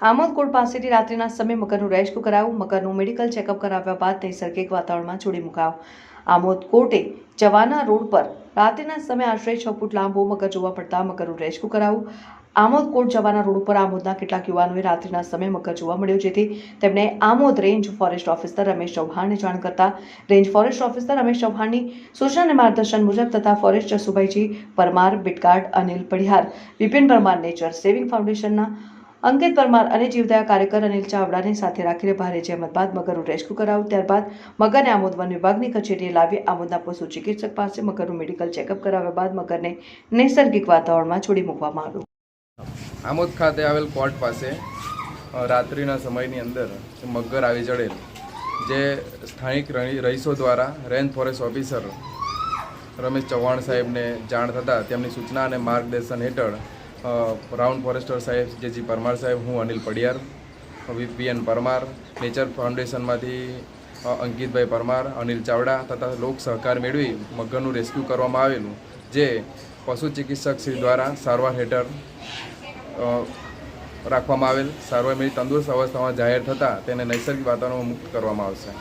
આમોદ કોટ પાસેથી રાત્રિના સમયે મકરનું રેસ્ક્યુ કરાયું મકરનું મેડિકલ ચેકઅપ કરાવ્યા બાદ નૈસર્ગિક વાતાવરણમાં છોડી મુકાયો આમોદ કોર્ટે જવાના રોડ પર રાત્રિના સમયે આશરે છ ફૂટ લાંબો મગર જોવા પડતા મગરનું રેસ્ક્યુ કરાયું આમોદ કોર્ટ જવાના રોડ ઉપર આમોદના કેટલાક યુવાનોએ રાત્રિના સમયે મગર જોવા મળ્યો, જેથી તેમણે Amod range forest officer Ramesh ચૌહાણને જાણ કરતા રેન્જ ફોરેસ્ટ ઓફિસર રમેશ ચૌહાણની સૂચના માર્ગદર્શન મુજબ તથા forest Jasubhaiji Parmar, beat guard, Anil Padihar Vipin Parmar nature saving ફાઉન્ડેશનના અંકિત પરમાર અને જીવદયા કાર્યકર અનિલ ચાવડાને સાથે રાખીને ભારે જહેમત બાદ મગરનું રેસ્ક્યુ કરાવ્યું. ત્યારબાદ મગરને આમોદ વન વિભાગની કચેરીએ લાવી આમોદના પશુ ચિકિત્સક પાસે મગરનું મેડિકલ ચેકઅપ કરાવ્યા બાદ મગરને નૈસર્ગિક વાતાવરણમાં છોડી મૂકવામાં આવ્યું. આમોદ ખાતે આવેલ કોર્ટ પાસે રાત્રિના સમયની અંદર મગર આવી ચડેલ જે સ્થાનિક રહી- રહીશો દ્વારા range forest officer Ramesh Chauhan સાહેબને જાણ થતાં તેમની સૂચના અને માર્ગદર્શન હેઠળ રાઉન્ડ ફોરેસ્ટર સાહેબ, જે જી પરમાર સાહેબ, હું અનિલ પડિયાર વીપીએન પરમાર, નેચર ફાઉન્ડેશનમાંથી અંકિતભાઈ પરમાર, અનિલ ચાવડા તથા લોક સહકાર મેળવી મગરનું રેસ્ક્યુ કરવામાં આવેલું, જે પશુ ચિકિત્સક શ્રી દ્વારા સારવાર હેઠળ રાખવામાં આવેલ, સારવાર મેળવી તંદુરસ્ત અવસ્થામાં જાહેર થતાં તેને નૈસર્ગિક વાતાવરણમાં મુક્ત કરવામાં આવશે.